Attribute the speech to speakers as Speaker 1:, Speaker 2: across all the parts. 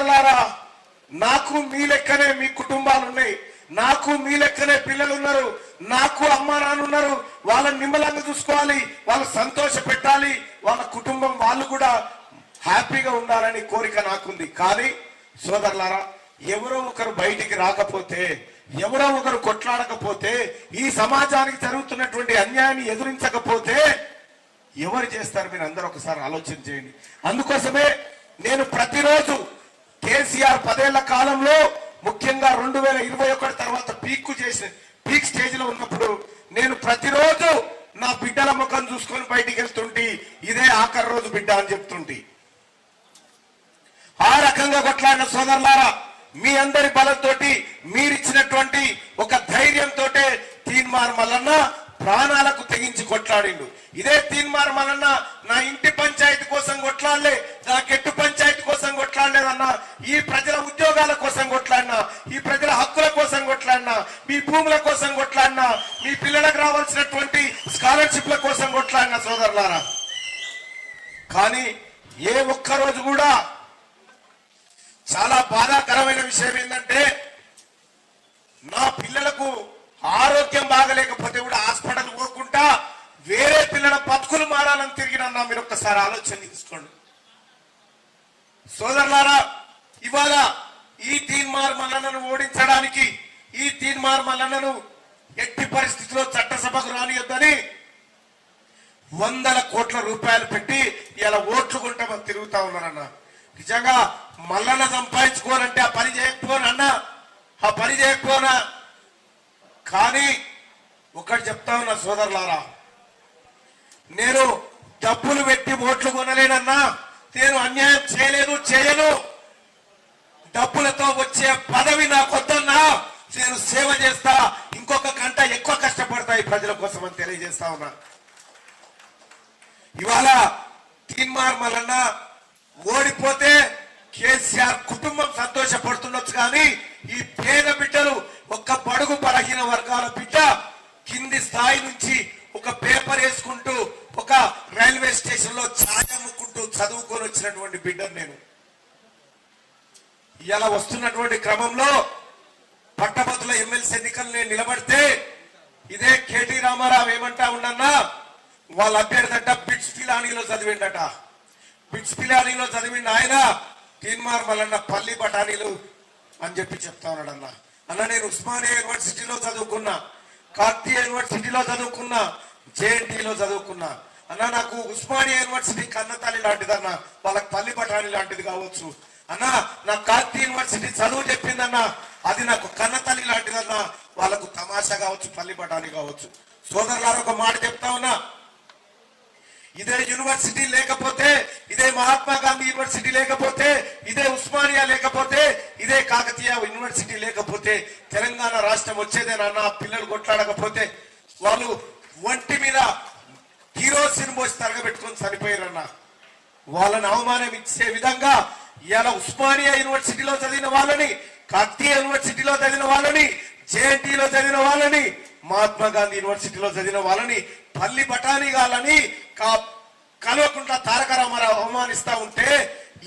Speaker 1: సోదరులారా నాకు మీ లెక్కనే మీ కుటుంబాలు ఉన్నాయి నాకు మీ లెక్కనే పిల్లలు ఉన్నారు నాకు అమ్మ నాన్నున్నారు. వాళ్ళని నిమ్మలంగా చూసుకోవాలి వాళ్ళ సంతోష పెట్టాలి వాళ్ళ కుటుంబం వాళ్ళు కూడా హ్యాపీగా ఉండాలని కోరిక నాకుంది. కానీ సోదరులారా ఎవరో ఒకరు బయటికి రాకపోతే ఎవరో ఒకరు కొట్లాడకపోతే ఈ సమాజానికి జరుగుతున్నటువంటి అన్యాయాన్ని ఎదురించకపోతే ఎవరు చేస్తారు? మీరు అందరూ ఒకసారి ఆలోచన చేయండి. అందుకోసమే నేను ప్రతిరోజు కేసీఆర్ పదేళ్ళ కాలంలో ముఖ్యంగా రెండు వేల ఇరవై ఒకటి తర్వాత పీక్ చేసిన పీక్ స్టేజ్లో ఉన్నప్పుడు నేను ప్రతిరోజు నా బిడ్డల ముఖం చూసుకొని బయటికి వెళ్తుంటే ఇదే ఆఖరి రోజు బిడ్డ అని చెప్తుంటే. ఆ రకంగా కొట్లాడిన సోదరులారా మీ అందరి బలంతోటి మీరిచ్చినటువంటి ఒక ధైర్యంతో తీన్మార్ మల్లన్న ప్రాణాలకు తెగించి కొట్లాడిండు. ఇదే తీన్మార్ మల్లన్న నా ఇంటి పంచాయతీ కోసం కొట్లాడలే నా కెట్టు పంచాయతీ కోసం కొట్లాడలే. ఈ ప్రజల ఉద్యోగాల కోసం కొట్లాడినా ఈ ప్రజల హక్కుల కోసం కొట్లాడినా మీ భూముల కోసం కొట్లాడినా మీ పిల్లలకు రావాల్సినటువంటి స్కాలర్షిప్ల కోసం కొట్లాడినా సోదరులారా. కానీ ఏ ఒక్క రోజు కూడా చాలా బాధాకరమైన విషయం ఏంటంటే నా పిల్లలకు ఆరోగ్యం బాగలేకపోతే కూడా హాస్పిటల్ పోకుండా వేరే పిల్లల బతుకులు మారాలని తిరిగినన్నా మీరు ఒక్కసారి ఆలోచన తీసుకోండి సోదరులారా ఇవాళ ఈ తీన్మార్ మల్లన్నను ఓడించడానికి ఈ తీన్మార్ మల్లన్నను ఎట్టి పరిస్థితిలో చట్టసభకు రానియొద్దని వందల కోట్ల రూపాయలు పెట్టి ఇలా ఓట్లు కొంటామని తిరుగుతా ఉన్నారన్న. నిజంగా మల్లన్న సంపాదించుకోవాలంటే ఆ పని చేయకపోను అన్న. ఆ పని చేయకపోనా. కానీ ఒకటి చెప్తా ఉన్నా సోదరులారా నేను డబ్బులు పెట్టి ఓట్లు కొనలేనన్నా నేను అన్యాయం చేయలేను చేయను. డబ్బులతో వచ్చే పదవి నాకు వద్దన్నా నేను సేవ చేస్తా. ఇంకొక గంట ఎక్కువ కష్టపడతా ఈ ప్రజల కోసం అని తెలియజేస్తా ఉన్నా. ఇవాళ తీన్మార్ మల్లన్న ఓడిపోతే కేసీఆర్ కుటుంబం సంతోషపడుతుండొచ్చు కానీ ఈ పేద బిడ్డలు ఒక్క పడుగు బలహీన వర్గాల బిడ్డ కింది స్థాయి నుంచి ఒక పేపర్ వేసుకుంటూ ఒక రైల్వే స్టేషన్లో ఛాయ అమ్ముకుంటూ చదువుకొని వచ్చినటువంటి బిడ్డను నేను. ఇలా వస్తున్నటువంటి క్రమంలో పట్టభద్రుల ఎమ్మెల్సీ ఎన్నికలు నేను నిలబడితే ఇదే కేటీ రామారావు ఏమంటా ఉండన్నా వాళ్ళ అభ్యర్థి అంట బిట్స్ పిలానీలో చదివిండట. బిట్స్ పిలానీలో చదివిండ ఆయన తీన్మార్ మల్లన్న పల్లి బఠానీలు అని చెప్పి చెప్తా ఉన్నాడు అన్న అన్న నేను ఉస్మానియా యూనివర్సిటీలో చదువుకున్నా కార్తీ యూనివర్సిటీలో చదువుకున్నా జేఎన్టీలో చదువుకున్నా. అన్న నాకు ఉస్మానియా యూనివర్సిటీ కన్నతల్లి లాంటిదన్న. వాళ్ళకి పల్లి బఠానీ లాంటిది కావచ్చు. అన్నా నా కార్తీ యూనివర్సిటీ చదువు చెప్పిందన్న అది నాకు కన్నతల్లి లాంటిదన్నా వాళ్ళకు తమాషా కావచ్చు పల్లి బఠానీ కావచ్చు. సోదరులారు ఒక మాట చెప్తా ఉన్నా. ఇదే యూనివర్సిటీ లేకపోతే ఇదే మహాత్మా గాంధీ యూనివర్సిటీ లేకపోతే ఇదే ఉస్మానియా లేకపోతే ఇదే కాకతీయ యూనివర్సిటీ లేకపోతే తెలంగాణ రాష్ట్రం వచ్చేదేనన్నా పిల్లలు కొట్లాడకపోతే వాళ్ళు ఒంటి మీద కిరోసిన్ పోసి తరగబెట్టుకొని చనిపోయారన్న. వాళ్ళని అవమానం ఇచ్చే విధంగా ఇవాళ ఉస్మానియా యూనివర్సిటీలో చదివిన వాళ్ళని కత్తి యూనివర్సిటీలో చదివిన వాళ్ళని జేఎన్టీలో చదివిన వాళ్ళని మహాత్మా గాంధీ యూనివర్సిటీలో చదివిన వాళ్ళని పల్లి బఠానీగాలని కా- కలవకుండా తారక రామారావు అవమానిస్తా ఉంటే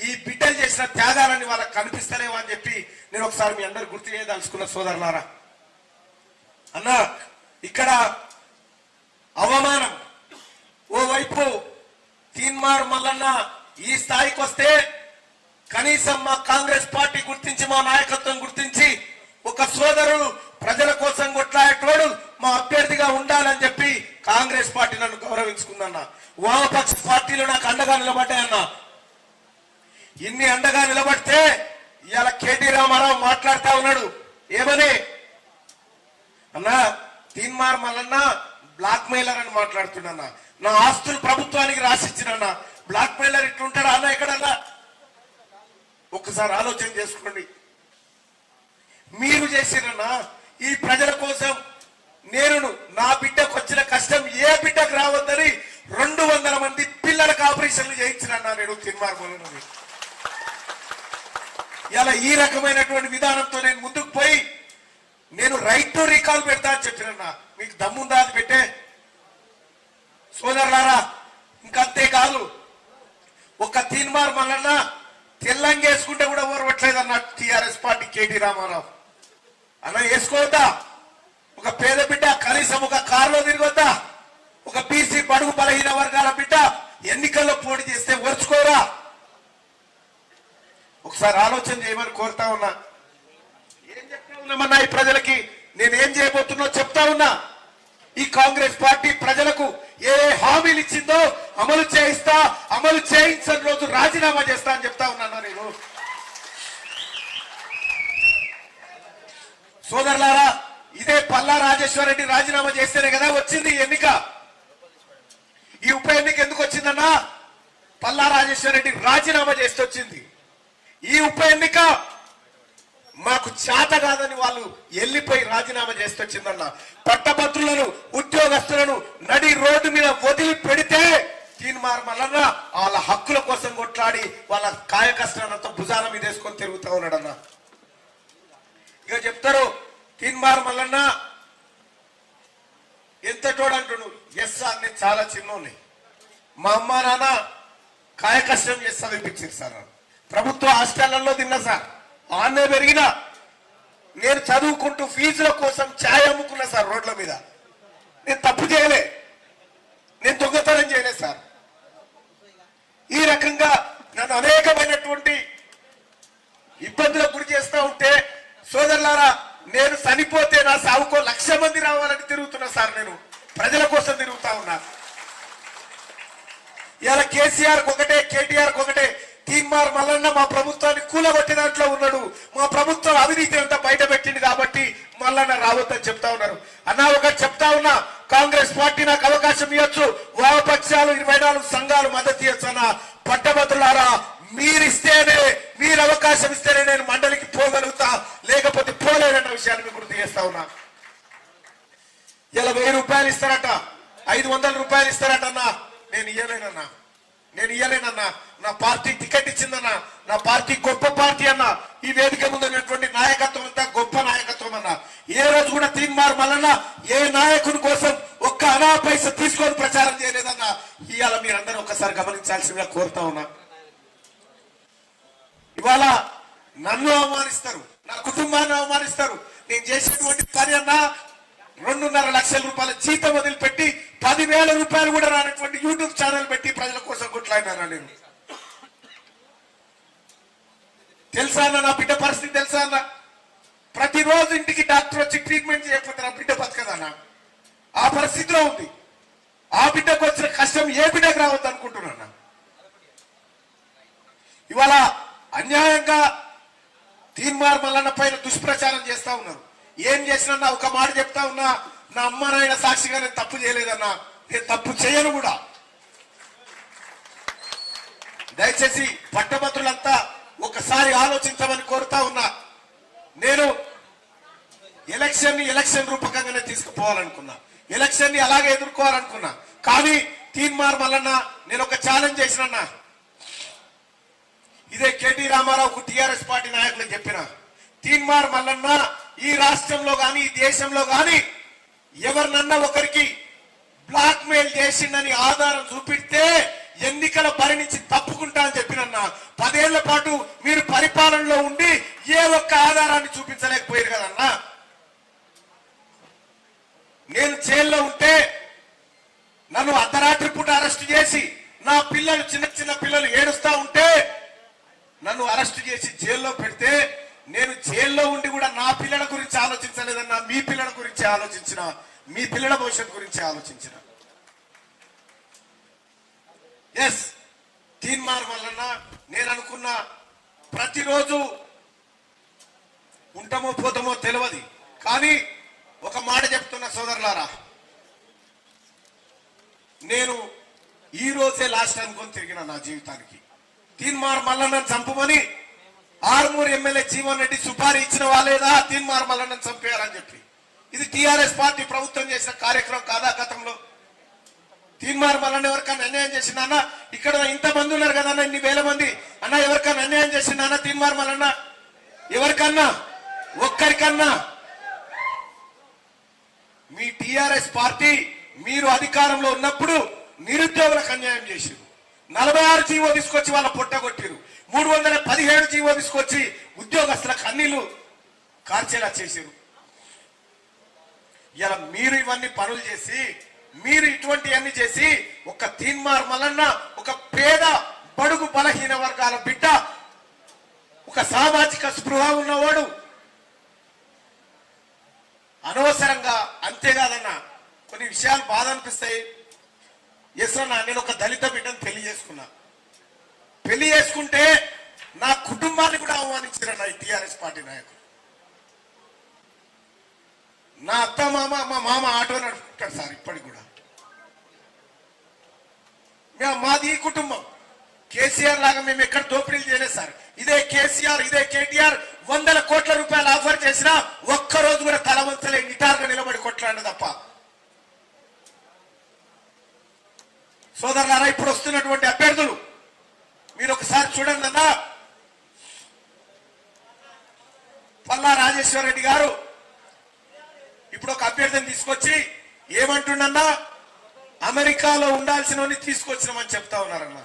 Speaker 1: ఈ బిడ్డలు చేసిన త్యాగాలని వాళ్ళకి కనిపిస్తలేవా అని చెప్పి నేను ఒకసారి మీ అందరు గుర్తు చేయదలుచుకున్న సోదరులారా. అన్న ఇక్కడ అవమానం. ఓవైపు తీన్మార్ మల్లన్న ఈ స్థాయికి వస్తే కనీసం మా కాంగ్రెస్ పార్టీ గుర్తించి మా నాయకత్వం గుర్తించి ఒక సోదరుడు ప్రజల కోసం కొట్లాడేటోడు మా అభ్యర్థిగా ఉండాలని చెప్పి కాంగ్రెస్ పార్టీ నన్ను గౌరవించుకుందన్న. వామపక్ష పార్టీలు నాకు అండగా నిలబడ్డాయన్న. ఇన్ని అండగా నిలబడితే ఇవాళ కేటీ రామారావు మాట్లాడుతా ఉన్నాడు. ఏమని? అన్నా తీన్మార్ మల్లన్న బ్లాక్ మెయిలర్ అని మాట్లాడుతున్నా నా ఆస్తులు ప్రభుత్వానికి రాసిచ్చినన్నా బ్లాక్ మెయిలర్ ఇట్లుంటాడా అన్న ఎక్కడన్నా? ఒక్కసారి ఆలోచన చేసుకోండి. మీరు చేసిన ఈ ప్రజల కోసం నేను నా బిడ్డకు వచ్చిన కష్టం ఏ బిడ్డకు రావద్దని రెండు వందల మంది పిల్లలకు ఆపరేషన్లు చేయించినన్నా నేను తీన్మార్ ఇలా ఈ రకమైనటువంటి విధానంతో నేను ముందుకు పోయి నేను రైట్ టు రీకాల్ పెడతా అని చెప్పినన్నా. మీకు దమ్ముందా అది పెట్టే? సోదరులారా ఇంకంతే కాదు. ఒక తీన్మార్ మళ్ళన్నా తెల్లంగేసుకుంటే కూడా ఓర్వట్లేదు ఇవ్వట్లేదన్న టిఆర్ఎస్ పార్టీ కేటీ రామారావు. అలా వేసుకోవద్దా? ఒక పేద బిడ్డ కనీసం ఒక కారులో తిరగొద్దా? ఒక బీసీ బడుగు బలహీన వర్గాల బిడ్డ ఎన్నికల్లో పోటీ చేస్తే ఓర్చుకోరా? ఒకసారి ఆలోచన చేయమని కోరుతా ఉన్నా. ఏం చెప్తా ఉన్నామన్నా ఈ ప్రజలకి? నేనేం చేయబోతున్నా చెప్తా ఉన్నా. ఈ కాంగ్రెస్ పార్టీ ప్రజలకు ఏ హామీలు ఇచ్చిందో అమలు చేయిస్తా అమలు చేయించని రోజు రాజీనామా చేస్తా అని చెప్తా ఉన్నాను నేను? సోదరులారా ఇదే పల్లా రాజేశ్వర రెడ్డి రాజీనామా చేస్తేనే కదా వచ్చింది ఈ ఎన్నిక. ఈ ఉప ఎన్నిక ఎందుకు వచ్చిందన్నా? పల్లా రాజేశ్వర రెడ్డి రాజీనామా చేస్తే వచ్చింది ఈ ఉప ఎన్నిక మాకు చేత కాదని వాళ్ళు వెళ్ళిపోయి రాజీనామా చేస్తొచ్చిందన్న. పట్టభద్రులను ఉద్యోగస్తులను నడి రోడ్డు మీద వదిలి పెడితే తీన్మార్ మల్లన్న వాళ్ళ హక్కుల కోసం కొట్లాడి వాళ్ళ కాయ కష్టానంతా భుజాల మీద వేసుకొని తిరుగుతా ఉన్నాడన్న. ఇక చెప్తారు తీన్మార్ మల్లన్న ఎంత అంటుడు ఎస్ సార్ నేను చాలా చిన్నోని మా అమ్మ నాన్న కాయ కష్టం చేసి సార్. ప్రభుత్వ హాస్టళ్ళలో తిన్నా సార్. ఆన్నే పెరిగిన నేను చదువుకుంటూ ఫీజుల కోసం ఛాయ్ అమ్ముకున్నా సార్ రోడ్ల మీద. నేను తప్పు చేయలే. నేను దొంగతనం చేయలేదు సార్. ఈ రకంగా నన్ను అనేకమైనటువంటి ఇబ్బందులకు గురి చేస్తా ఉంటే సోదరులారా నేను చనిపోతే నా సావుకో లక్ష మంది రావాలని తిరుగుతున్నా సార్ నేను. ప్రజల కోసం తిరుగుతా ఉన్నా. ఇలా కేసీఆర్ ఒకటే రావద్దని చెప్తా ఉన్నారు. అన్నా ఒకటి చెప్తా ఉన్నా కాంగ్రెస్ పార్టీ నాకు అవకాశం ఇవ్వచ్చు. వామపక్షాలు ఇరవై నాలుగు సంఘాలు మద్దతు ఇవ్వచ్చు అన్న. పట్టభద్రులారా మీరిస్తేనే మీరు అవకాశం ఇస్తేనే నేను మండలికి పోగలుగుతా. లేకపోతే పోలేనన్న విషయాన్ని మీకు గుర్తు చేస్తా ఉన్నా. ఇలా వెయ్యి రూపాయలు ఇస్తారట. ఐదు వందల రూపాయలు ఇస్తారట అన్నా. నేను ఇయ్యలేనన్నా. నేను ఇయ్యలేనన్నా నా పార్టీ టికెట్ ఇచ్చిందన్నా. నా పార్టీ గొప్ప పార్టీ అన్న. ఈ వేదిక ముందున్నటువంటి నాయకత్వం అంతా గొప్ప నాయకత్వం అన్న. ఏ రోజు కూడా తీన్మార్ మల్లన్న ఏ నాయకుని కోసం ఒక్క అనా పైస తీసుకొని ప్రచారం చేయలేదన్నా. ఇవాళ మీరందరూ ఒక్కసారి గమనించాల్సిందిగా కోరుతా ఉన్నా. ఇవాళ నన్ను అవమానిస్తారు. నా కుటుంబాన్ని అవమానిస్తారు. నేను చేసేటువంటి పని అన్నా రెండున్నర లక్షల రూపాయల జీతం వదిలిపెట్టి పదివేల రూపాయలు కూడా రానటువంటి యూట్యూబ్ ఛానల్ పెట్టి ప్రజల కోసం కొట్లాడినారా నేను? తెలుసా అన్న నా బిడ్డ పరిస్థితి తెలుసా అన్న? ప్రతిరోజు ఇంటికి డాక్టర్ వచ్చి ట్రీట్మెంట్ చేయకపోతే నా బిడ్డ బతకదన్నా ఆ పరిస్థితిలో ఉంది. ఆ బిడ్డకు వచ్చిన కష్టం ఏ బిడ్డకు రావద్దు అనుకుంటున్నా ఇవాళ అన్యాయంగా తీన్మార్ మల్లన్న పైన దుష్ప్రచారం చేస్తా ఉన్నారు. ఏం చేసినా ఒక మాట చెప్తా ఉన్నా నా అమ్మ నాయన సాక్షిగా నేను తప్పు చేయలేదన్నా నేను తప్పు చేయను కూడా. దయచేసి పట్టభద్రులంతా ఒకసారి ఆలోచించమని కోరుతా ఉన్నా. నేను ఎలక్షన్ని ఎలక్షన్ రూపకంగానే తీసుకుపోవాలనుకున్నా. ఎలక్షన్ని అలాగే ఎదుర్కోవాలనుకున్నా. కానీ తీన్మార్ మల్లన్న నేను ఒక ఛాలెంజ్ చేసినన్నా. ఇదే కేటీ రామారావుకు టిఆర్ఎస్ పార్టీ నాయకులకు చెప్పిన. తీన్మార్ మల్లన్న ఈ రాష్ట్రంలో గాని ఈ దేశంలో గాని ఎవరినన్నా ఒకరికి బ్లాక్ మెయిల్ చేసిండని ఆధారం చూపిస్తే ఎన్నికల బరి నుంచి తప్పుకుంటా అని చెప్పినన్న పదేళ్ళ పాటు మీరు పరిపాలనలో ఉండి ఏ ఒక్క ఆధారాన్ని చూపించలేకపోయారు కదన్నా నేను జైల్లో ఉంటే నన్ను అర్ధరాత్రి పూట అరెస్ట్ చేసి నా పిల్లలు చిన్న చిన్న పిల్లలు ఏడుస్తా ఉంటే నన్ను అరెస్ట్ చేసి జైల్లో పెడితే నేను జైల్లో ఉండి కూడా నా పిల్లల గురించి ఆలోచించలేదన్నా మీ పిల్లల గురించి ఆలోచించిన మీ పిల్లల భవిష్యత్తు గురించి ఆలోచించిన. ఎస్ తీన్మార్ వలన నేను అనుకున్న ప్రతిరోజు ఉంటామో పోతామో తెలియదు కానీ ఒక మాట చెప్తున్న సోదరులారా నేను ఈ రోజే లాస్ట్ అనుకొని తిరిగిన నా జీవితానికి. తీన్మార్ మల్లన్నను చంపమని ఆరుమూరు ఎమ్మెల్యే జీవన్ రెడ్డి సుపారీ ఇచ్చిన వాళ్ళేదా తీన్మార్ మల్లన్నను చంపారని చెప్పి. ఇది టిఆర్ఎస్ పార్టీ ప్రభుత్వం చేసిన కార్యక్రమం కాదా గతంలో? తీన్మార్ మల్లన్న ఎవరికైనా అన్యాయం చేసిందా ఇక్కడ ఇంతమంది ఉన్నారు కదా అన్న ఇన్ని వేల మంది. అన్న ఎవరికైనా అన్యాయం చేసిందా తిన్మార్ మల్లన్న? ఎవరికన్నా? ఒక్కరికన్నా? మీ టిఆర్ఎస్ పార్టీ మీరు అధికారంలో ఉన్నప్పుడు నిరుద్యోగులకు అన్యాయం చేసింది. నలభై ఆరు జీవో తీసుకొచ్చి వాళ్ళ పొట్ట కొట్టిరు. మూడు వందల పదిహేడు జీవో తీసుకొచ్చి ఉద్యోగస్తులకు అన్నిలు కార్చేలా చేశారు ఇలా మీరు ఇవన్నీ పనులు చేసి మీరు ఇటువంటివన్నీ చేసి ఒక తీన్మార్ మలన్న ఒక పేద బడుగు బలహీన వర్గాల బిడ్డ ఒక సామాజిక స్పృహ ఉన్నవాడు అనవసరంగా అంతేకాదన్న కొన్ని విషయాలు బాధ అనిపిస్తాయి. ఎస్ అన్న నేను ఒక దళిత బిడ్డను పెళ్ళి చేసుకున్నా. పెళ్ళి చేసుకుంటే నా కుటుంబాన్ని కూడా అవమానించారన్న ఈ టిఆర్ఎస్ పార్టీ నాయకులు. నా అత్త మామ మా మామ ఆటో నడుపుకుంటాడు సార్ ఇప్పటికి కూడా. మేము మాది ఈ కుటుంబం. కేసీఆర్ లాగా మేము ఎక్కడ దోపిడీలు చేయలేదు సార్. ఇదే కేసీఆర్ ఇదే కేటీఆర్ వందల కోట్ల రూపాయలు ఆఫర్ చేసినా ఒక్క రోజు కూడా తలవంతలే నిటారుగా నిలబడి కొట్లాడిన తప్ప సోదరులారా ఇప్పుడు వస్తున్నటువంటి అభ్యర్థులు. మీరు ఒకసారి చూడండి అన్నా. పల్లా రాజేశ్వర రెడ్డి గారు ఇప్పుడు ఒక అభ్యర్థిని తీసుకొచ్చి ఏమంటుండన్నా అమెరికాలో ఉండాల్సిన తీసుకొచ్చినామని చెప్తా ఉన్నారన్న.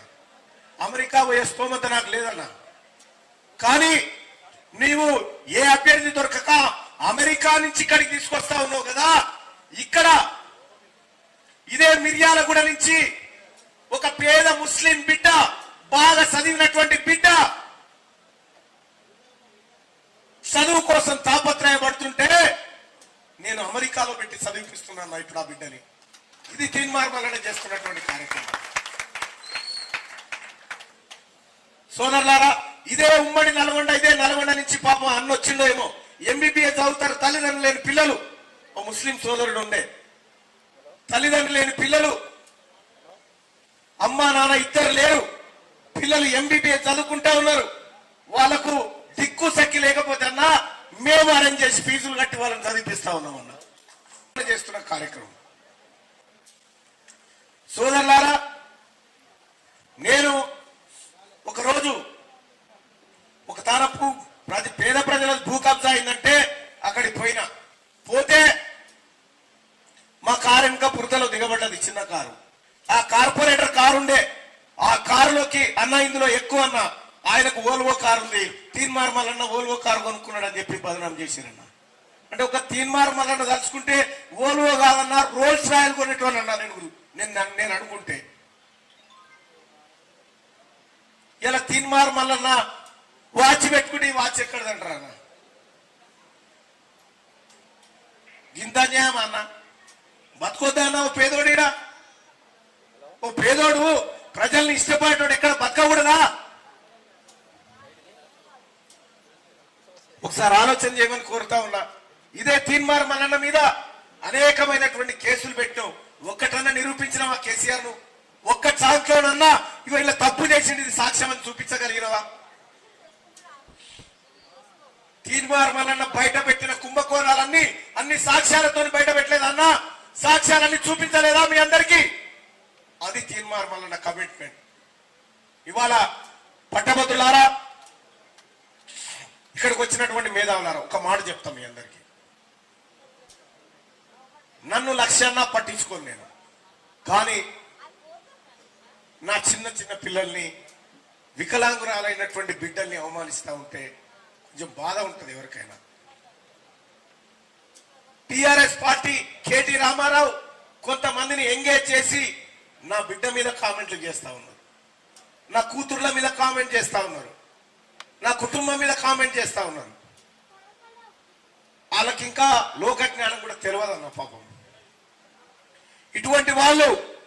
Speaker 1: అమెరికా పోయే స్తోమత నాకు లేదన్న. కానీ నీవు ఏ అభ్యర్థి దొరకక అమెరికా నుంచి ఇక్కడికి తీసుకొస్తా ఉన్నావు కదా ఇక్కడ ఇదే మిర్యాలగూడ నుంచి ఒక పేద ముస్లిం బిడ్డ బాగా చదివినటువంటి బిడ్డ చదువు కోసం తాపత్రయపడుతుంటే నేను అమెరికాలో పెట్టి చదివిపిస్తున్నాను ఇప్పుడు ఆ బిడ్డని. ఇది తీన్మార్మలనే చేస్తున్నటువంటి కార్యక్రమం. సోదరులారా ఇదే ఉమ్మడి నల్గొండ ఇదే నల్గొండ నుంచి పాపం అన్న వచ్చిందో ఏమో. ఎంబీబీఎస్ అవుతారు తల్లిదండ్రులు లేని పిల్లలు. ఓ ముస్లిం సోదరుడు ఉండే. తల్లిదండ్రులు లేని పిల్లలు అమ్మా నాన్న ఇద్దరు లేరు. పిల్లలు ఎంబీబీఎస్ చదువుకుంటా ఉన్నారు. వాళ్ళకు దిక్కు సక్కి లేకపోతే అన్నా మేము అరేంజ్ చేసి ఫీజులు కట్టి వాళ్ళని చదివిపిస్తా ఉన్నాం అన్న. చేస్తున్న కార్యక్రమం. సోదరులారా నేను ఒకరోజు ఒక తరపు ప్రతి పేద ప్రజల భూ కబ్జా అయిందంటే అక్కడికి పోయినా. పోతే మా కారు ఇంకా బురదలో దిగబడ్డది చిన్న కారు. ఆ కార్పొరేటర్ కారు ఉండే ఆ కారులోకి అన్న ఇందులో ఎక్కువ అన్న. ఆయనకు ఓల్వో కారు ఉంది తీన్మార్ మల్లన్న ఓల్వో కారు కొనుక్కున్నాడు అని చెప్పి బదనాం చేశారన్న. అంటే ఒక తీన్మార్ మల్లన్న తలుచుకుంటే ఓల్వో కాదన్న రోల్స్ రాయల్ కొనేటోళ్ళు అన్నా నేను నేను నేను అనుకుంటే. ఇలా తీన్మార్ మల్లన్న వాచ్ పెట్టుకుని ఈ వాచ్ ఎక్కడదంటారా అన్న. గింత అన్యాయం అన్న? బతుకొద్దా అన్న? ఓ పేదోడిడా? ఓ పేదోడు ప్రజల్ని ఇష్టపడేటోడు ఎక్కడ బతకకూడదా? ఒకసారి ఆలోచన చేయమని కోరుతా ఉన్నా. ఇదే తీన్మార్ మల్లన్న మీద అనేకమైనటువంటి కేసులు పెట్టావు. ఒక్కటన్నా నిరూపించిన ఆ కేసీఆర్ను ఒక్క చాట్లోనన్నా ఇవ ఇలా తప్పు చేసింది ఇది సాక్ష్యం అని చూపించగలిగినవా? తీన్మార్ మల్లన్న బయట పెట్టిన కుంభకోణాలన్నీ అన్ని సాక్ష్యాలతో బయట పెట్టలేదన్నా? సాక్ష్యాలన్నీ చూపించలేదా మీ అందరికీ? అది తీన్మార్ మల్లన్న కమిట్మెంట్ ఇవాళ పట్టభద్రులారా ఇక్కడికి వచ్చినటువంటి మేధావులారా ఒక మాట చెప్తాం మీ అందరికీ. నన్ను లక్ష్యాన్న పట్టించుకోను నేను. కానీ నా చిన్న చిన్న పిల్లల్ని వికలాంగురాలైనటువంటి బిడ్డల్ని అవమానిస్తూ ఉంటే కొంచెం బాధ ఉంటుంది ఎవరికైనా. టిఆర్ఎస్ పార్టీ కేటీ రామారావు కొంతమందిని ఎంగేజ్ చేసి నా బిడ్డ మీద కామెంట్లు చేస్తా ఉన్నారు. నా కూతుర్ల మీద కామెంట్ చేస్తూ ఉన్నారు. నా కుటుంబం మీద కామెంట్ చేస్తూ ఉన్నారు. వాళ్ళకి ఇంకా లోక జ్ఞానం కూడా తెలియదు అన్న పాపం. ఇటువంటి వాళ్ళు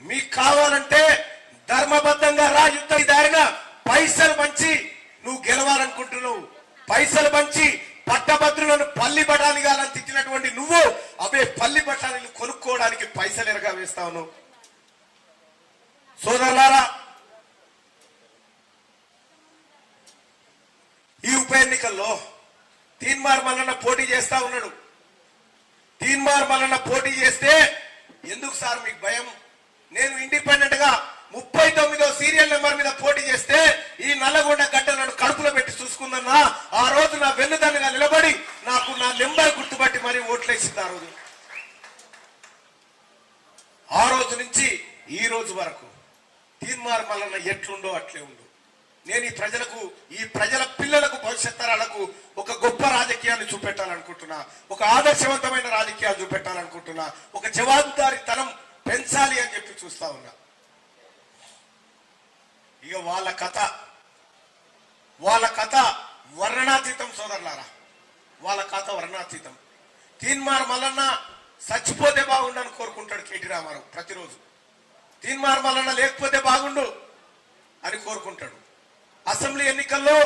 Speaker 1: మీకు కావాలంటే ధర్మబద్ధంగా రా యుద్ధ దారిన పైసలు పంచి నువ్వు గెలవాలనుకుంటున్నావు. పైసలు పంచి పట్టభద్రులను పల్లి బఠానిగాలని తిట్టినటువంటి నువ్వు అవే పల్లి బఠానీలు కొనుక్కోవడానికి పైసలు ఎరగా వేస్తావు సోదరులారా ఈ ఉప ఎన్నికల్లో తీన్మార్ మల్లన్న పోటీ చేస్తా ఉన్నాడు. తీన్మార్ మల్లన్న పోటీ చేస్తే ఎందుకు సార్ మీకు భయం? నేను ఇండిపెండెంట్గా తొమ్మిదో సీరియల్ నెంబర్ మీద పోటీ చేస్తే ఈ నల్లగొండ గడ్డ నన్ను కడుపులో పెట్టి చూసుకుందన్నా ఆ రోజు నా వెన్నుదన్నుగా నిలబడి నాకు నా నెంబర్ గుర్తుపట్టి మరీ ఓట్లేసింది ఆ రోజు. ఆ రోజు నుంచి ఈ రోజు వరకు తీర్మార్ మల్లన్న ఎట్లుండో అట్లే ఉండు. ఈ ప్రజల పిల్లలకు భవిష్యత్ తరాలకు ఒక గొప్ప రాజకీయాన్ని చూపెట్టాలనుకుంటున్నా ఒక ఆదర్శవంతమైన రాజకీయాలు చూపెట్టాలనుకుంటున్నా ఒక జవాబుదారీతనం పెంచాలి అని చెప్పి చూస్తా ఉన్నా. ఇక వాళ్ళ కథ. వాళ్ళ కథ వర్ణాతీతం సోదరులారా. వాళ్ళ కథ వర్ణాతీతం తీన్మార్ మల్లన్న చచ్చిపోతే బాగుండని కోరుకుంటాడు కేటీ రామారావు ప్రతిరోజు. తీన్మార్ మల్లన్న లేకపోతే బాగుండు అని కోరుకుంటాడు. అసెంబ్లీ ఎన్నికల్లో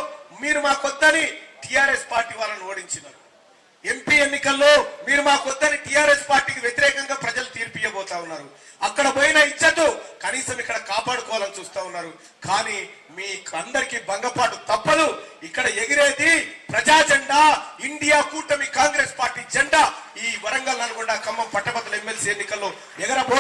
Speaker 1: మీరు మా కొత్తని టిఆర్ఎస్ పార్టీ వాళ్ళని ఓడించినారు. ఎంపీ ఎన్నికల్లో మీరు మా కొద్దని టిఆర్ఎస్ పార్టీకి వ్యతిరేకంగా ప్రజలు తీర్పు ఇవ్వబోతా ఉన్నారు. అక్కడ పోయిన ఇచ్చటు కనీసం ఇక్కడ కాపాడుకోవాలని చూస్తా ఉన్నారు. కానీ మీ అందరికీ భంగపాటు తప్పదు. ఇక్కడ ఎగిరేది ప్రజా జెండా ఇండియా కూటమి కాంగ్రెస్ పార్టీ జెండా. ఈ వరంగల్ నల్గొండ ఖమ్మం పట్టభద్రుల ఎమ్మెల్సీ ఎన్నికల్లో ఎగరబోతా